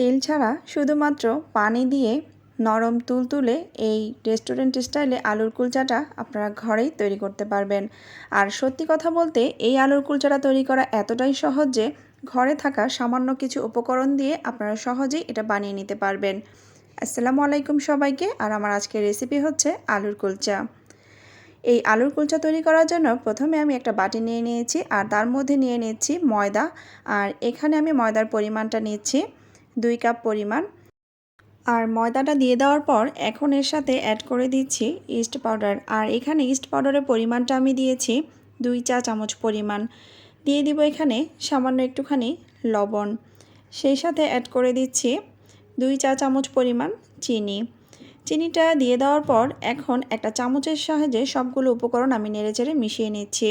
তেল ছাড়া শুধুমাত্র পানি দিয়ে নরম তুলতুলে এই রেস্টুরেন্ট স্টাইলে আলুর কুলচাটা আপনারা ঘরেই তৈরি করতে পারবেন। আর সত্যি কথা বলতে, এই আলুর কুলচাটা তৈরি করা এতটাই সহজ যে, ঘরে থাকা সামান্য কিছু উপকরণ দিয়ে আপনারা সহজেই এটা বানিয়ে নিতে পারবেন। আসসালামু আলাইকুম সবাইকে, আর আমার আজকের রেসিপি হচ্ছে আলুর কুলচা। এই আলুর কুলচা তৈরি করার জন্য প্রথমে আমি একটা বাটি নিয়ে নিয়েছি, আর তার মধ্যে নিয়ে নিচ্ছি ময়দা। আর এখানে আমি ময়দার পরিমাণটা নিচ্ছি। দুই কাপ পরিমাণ। আর ময়দাটা দিয়ে দেওয়ার পর এখন এর সাথে অ্যাড করে দিচ্ছি ইস্ট পাউডার আর এখানে ইস্ট পাউডারের পরিমাণটা আমি দিয়েছি দুই চা চামচ পরিমাণ। দিয়ে দিব এখানে সামান্য একটুখানি লবণ। সেই সাথে অ্যাড করে দিচ্ছি দুই চা চামচ পরিমাণ চিনি। চিনিটা দিয়ে দেওয়ার পর এখন একটা চামচের সাহায্যে সবগুলো উপকরণ আমি নেড়েচেড়ে মিশিয়ে নিচ্ছি।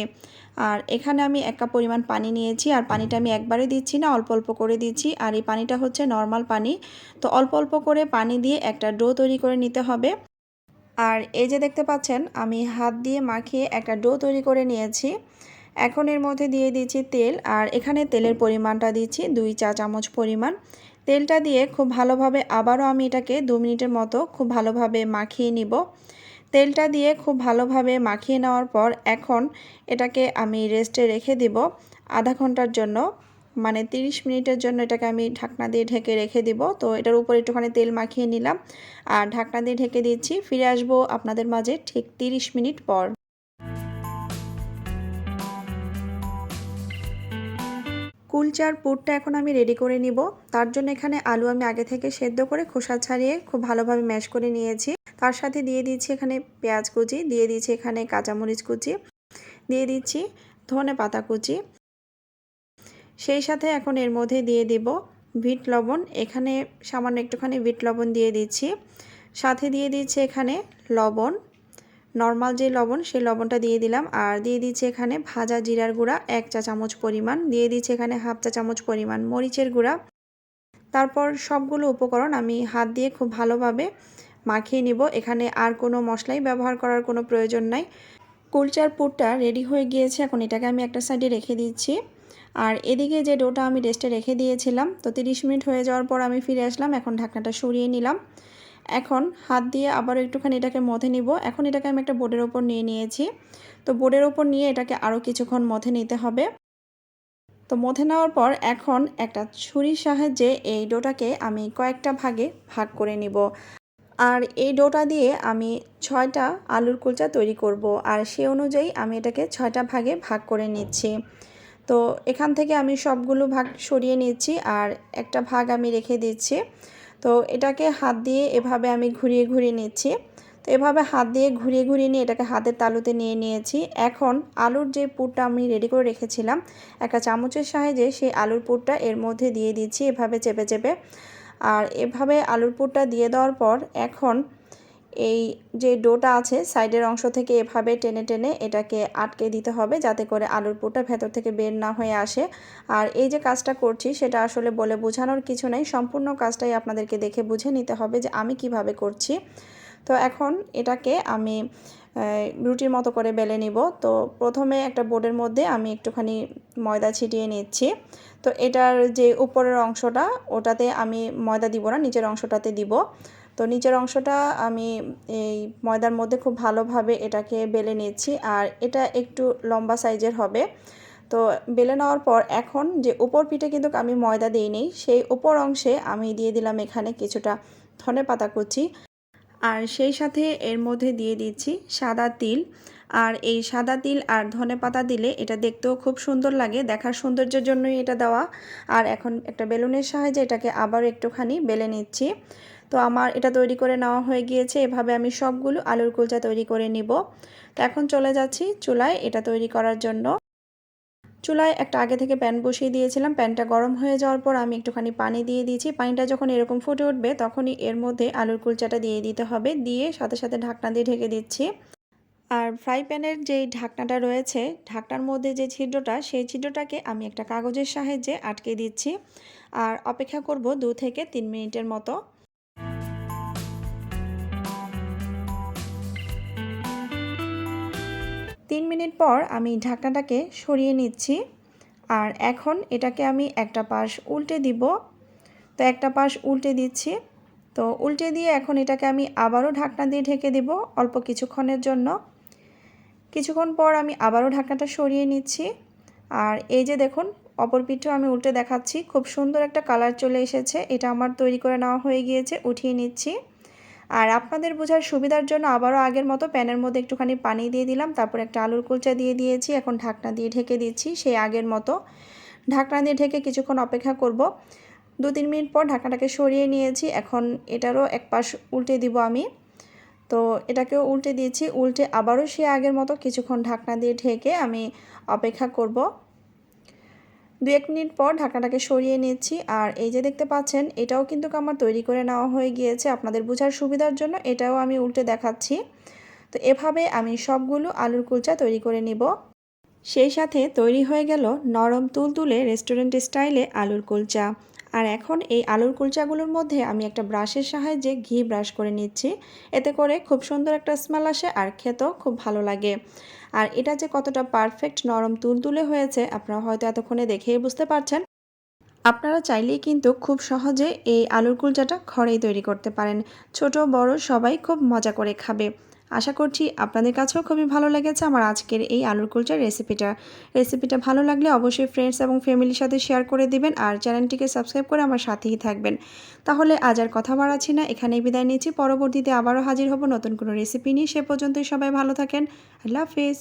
আর এখানে আমি এক কাপ পরিমাণ পানি নিয়েছি, আর পানিটা আমি একবারে দিচ্ছি না, অল্প অল্প করে দিচ্ছি। আর এই পানিটা হচ্ছে নর্মাল পানি। তো অল্প অল্প করে পানি দিয়ে একটা ডো তৈরি করে নিতে হবে। আর এই যে দেখতে পাচ্ছেন, আমি হাত দিয়ে মাখিয়ে একটা ডো তৈরি করে নিয়েছি। এখন এর মধ্যে দিয়ে দিচ্ছি তেল, আর এখানে তেলের পরিমাণটা দিচ্ছি দুই চা চামচ পরিমাণ। তেলটা দিয়ে খুব ভালোভাবে আবারও আমি এটাকে দু মিনিটের মতো খুব ভালোভাবে মাখিয়ে নিব। তেলটা দিয়ে খুব ভালোভাবে মাখিয়ে নেওয়ার পর এখন এটাকে আমি রেস্টে রেখে দিব আধা ঘণ্টার জন্য। মানে 30 মিনিটের জন্য এটাকে আমি ঢাকনা দিয়ে ঢেকে রেখে দিব। তো এটার উপর একটুখানি তেল মাখিয়ে নিলাম। আর ঢাকনা দিয়ে ঢেকে দিচ্ছি, ফিরে আসব আপনাদের মাঝে ঠিক 30 মিনিট পর। কুলচার পুরটা এখন আমি রেডি করে নিব। তার জন্য এখানে আলু আমি আগে থেকে সেদ্ধ করে খোসা ছাড়িয়ে খুব ভালোভাবে ম্যাশ করে নিয়েছি। তার সাথে দিয়ে দিচ্ছি এখানে পেঁয়াজ কুচি, দিয়ে দিচ্ছি এখানে কাঁচামরিচ কুচি, দিয়ে দিচ্ছি ধনে পাতা কুচি। সেই সাথে এখন এর মধ্যে দিয়ে দিব বিট লবণ। এখানে সামান্য একটুখানি বিট লবণ দিয়ে দিচ্ছি। সাথে দিয়ে দিচ্ছি এখানে লবণ। নর্মাল যে লবণ, সেই লবণটা দিয়ে দিলাম। আর দিয়ে দিচ্ছি এখানে ভাজা জিরার গুঁড়া, এক চা চামচ পরিমাণ। দিয়ে দিচ্ছি এখানে হাফ চা চামচ পরিমাণ মরিচের গুঁড়া। তারপর সবগুলো উপকরণ আমি হাত দিয়ে খুব ভালোভাবে মাখিয়ে নিব। এখানে আর কোনো মশলাই ব্যবহার করার কোনো প্রয়োজন নাই। কুলচার পুরটা রেডি হয়ে গিয়েছে। এখন এটাকে আমি একটা সাইডে রেখে দিচ্ছি। আর এদিকে যে ডোটা আমি রেস্টে রেখে দিয়েছিলাম, তো তিরিশ মিনিট হয়ে যাওয়ার পর আমি ফিরে আসলাম। এখন ঢাকনাটা সরিয়ে নিলাম। এখন হাত দিয়ে আবার একটুখানি এটাকে মথে নিব। এখন এটাকে আমি একটা বোর্ডের ওপর নিয়ে নিয়েছি। তো বোর্ডের ওপর নিয়ে এটাকে আরও কিছুক্ষণ মথে নিতে হবে। তো মথে নেওয়ার পর এখন একটা ছুরির সাহায্যে এই ডোটাকে আমি কয়েকটা ভাগে ভাগ করে নিব। আর এই ডোটা দিয়ে আমি ছয়টা আলুর কুলচা তৈরি করব। আর সে অনুযায়ী আমি এটাকে ছয়টা ভাগে ভাগ করে নিচ্ছি। তো এখান থেকে আমি সবগুলো ভাগ সরিয়ে নিচ্ছি। আর একটা ভাগ আমি রেখে দিচ্ছি। তো এটাকে হাত দিয়ে এভাবে আমি ঘুরিয়ে ঘুরিয়ে নিচ্ছি। তো এভাবে হাত দিয়ে ঘুরিয়ে ঘুরিয়ে নিয়ে এটাকে হাতের তালুতে নিয়ে নিয়েছি। এখন আলুর যে পুরটা আমি রেডি করে রেখেছিলাম, একটা চামচের সাহায্যে সেই আলুর পুরটা এর মধ্যে দিয়ে দিচ্ছি এভাবে চেপে চেপে। আর এভাবে আলুর পুরটা দিয়ে দেওয়ার পর এখন এই যে ডোটা আছে, সাইডের অংশ থেকে এভাবে টেনে টেনে এটাকে আটকে দিতে হবে যাতে করে আলুর পুরটা ভেতর থেকে বের না হয়ে আসে। আর এই যে কাজটা করছি, সেটা আসলে বলে বোঝানোর কিছু নেই। সম্পূর্ণ কাজটাই আপনাদেরকে দেখে বুঝে নিতে হবে যে আমি কীভাবে করছি। তো এখন এটাকে আমি রুটির মতো করে বেলে নিব। তো প্রথমে একটা বোর্ডের মধ্যে আমি একটুখানি ময়দা ছিটিয়ে নিচ্ছি। তো এটার যে উপরের অংশটা, ওটাতে আমি ময়দা দিব না, নিচের অংশটাতে দিব। তো নিচের অংশটা আমি এই ময়দার মধ্যে খুব ভালোভাবে এটাকে বেলে নিচ্ছি আর এটা একটু লম্বা সাইজের হবে। তো বেলে নেওয়ার পর এখন যে উপর পিঠে কিন্তু আমি ময়দা দিই নেই সেই উপর অংশে আমি দিয়ে দিলাম এখানে কিছুটা ধনে পাতা কুচি। আর সেই সাথে এর মধ্যে দিয়ে দিচ্ছি সাদা তিল। আর এই সাদা তিল আর ধনে পাতা দিলে এটা দেখতেও খুব সুন্দর লাগে, দেখার সৌন্দর্যের জন্যই এটা দেওয়া। আর এখন একটা বেলুনের সাহায্যে এটাকে আবার একটুখানি বেলে নিচ্ছি। তো আমার এটা তৈরি করে নেওয়া হয়ে গিয়েছে। এভাবে আমি সবগুলো আলুর কুলচা তৈরি করে নিব। তো এখন চলে যাচ্ছি চুলায় এটা তৈরি করার জন্য। চুলায় একটা আগে থেকে প্যান বসিয়ে দিয়েছিলাম। প্যানটা গরম হয়ে যাওয়ার পর আমি একটুখানি পানি দিয়ে দিয়েছি। পানিটা যখন এরকম ফুটে উঠবে তখনই এর মধ্যে আলুর কুলচাটা দিয়ে দিতে হবে। দিয়ে সাথে সাথে ঢাকনা দিয়ে ঢেকে দিচ্ছি। আর ফ্রাই প্যানের যেই ঢাকনাটা রয়েছে, ঢাকনার মধ্যে যে ছিদ্রটা, সেই ছিদ্রটাকে আমি একটা কাগজের সাহায্যে আটকে দিচ্ছি। আর অপেক্ষা করব দু থেকে তিন মিনিটের মতো। তিন মিনিট পর আমি ঢাকনাটাকে সরিয়ে নিচ্ছি। আর এখন এটাকে আমি একটা পাশ উল্টে দিব। তো একটা পাশ উল্টে দিচ্ছি। তো উল্টে দিয়ে এখন এটাকে আমি আবারও ঢাকনা দিয়ে ঢেকে দেব অল্প কিছুক্ষণের জন্য। কিছুক্ষণ পর আমি আবারও ঢাকনাটা সরিয়ে নিচ্ছি। আর এই যে দেখুন, অপর পিঠেও আমি উল্টে দেখাচ্ছি। খুব সুন্দর একটা কালার চলে এসেছে। এটা আমার তৈরি করে নেওয়া হয়ে গিয়েছে। উঠিয়ে নিচ্ছি। আর আপনাদের বোঝার সুবিধার জন্য আবারও আগের মতো প্যানের মধ্যে একটুখানি পানি দিয়ে দিলাম। তারপর একটা আলুর কুলচা দিয়ে দিয়েছি। এখন ঢাকনা দিয়ে ঢেকে দিচ্ছি সেই আগের মতো। ঢাকনা দিয়ে ঢেকে কিছুক্ষণ অপেক্ষা করব। দু তিন মিনিট পর ঢাকনাটাকে সরিয়ে নিয়েছি। এখন এটারও এক পাশ উল্টে দিব আমি। তো এটাকেও উল্টে দিয়েছি। উল্টে আবারও সে আগের মতো কিছুক্ষণ ঢাকনা দিয়ে ঢেকে আমি অপেক্ষা করব। দু এক মিনিট পর ঢাকাটাকে সরিয়ে নিচ্ছি। আর এই যে দেখতে পাচ্ছেন, এটাও কিন্তু আমার তৈরি করে নেওয়া হয়ে গিয়েছে। আপনাদের বোঝার সুবিধার জন্য এটাও আমি উল্টে দেখাচ্ছি। তো এভাবে আমি সবগুলো আলুর কুলচা তৈরি করে নিব। সেই সাথে তৈরি হয়ে গেল নরম তুলতুলে রেস্টুরেন্ট স্টাইলে আলুর কুলচা। আর এখন এই আলুর কুলচাগুলোর মধ্যে আমি একটা ব্রাশের সাহায্যে ঘি ব্রাশ করে নিচ্ছি। এতে করে খুব সুন্দর একটা স্মেল আসে আর খেতেও খুব ভালো লাগে। আর এটা যে কতটা পারফেক্ট নরম তুলতুলে হয়েছে, আপনারা হয়তো এতক্ষণে দেখেই বুঝতে পারছেন। আপনারা চাইলেই কিন্তু খুব সহজে এই আলুর কুলচাটা ঘরেই তৈরি করতে পারেন। ছোট, বড় সবাই খুব মজা করে খাবে। আশা করছি আপনাদের কাছেও খুবই ভালো লেগেছে আমার আজকের এই আলুর কুলচার রেসিপিটা। রেসিপিটা ভালো লাগলে অবশ্যই ফ্রেন্ডস এবং ফ্যামিলির সাথে শেয়ার করে দিবেন আর চ্যানেলটিকে সাবস্ক্রাইব করে আমার সাথেই থাকবেন। তাহলে আজ আর কথা বাড়াচ্ছি না, এখানেই বিদায় নিচ্ছি, পরবর্তীতে আবারও হাজির হব নতুন কোনো রেসিপি নিয়ে। সে পর্যন্তই সবাই ভালো থাকেন, আল্লাহ হাফিজ।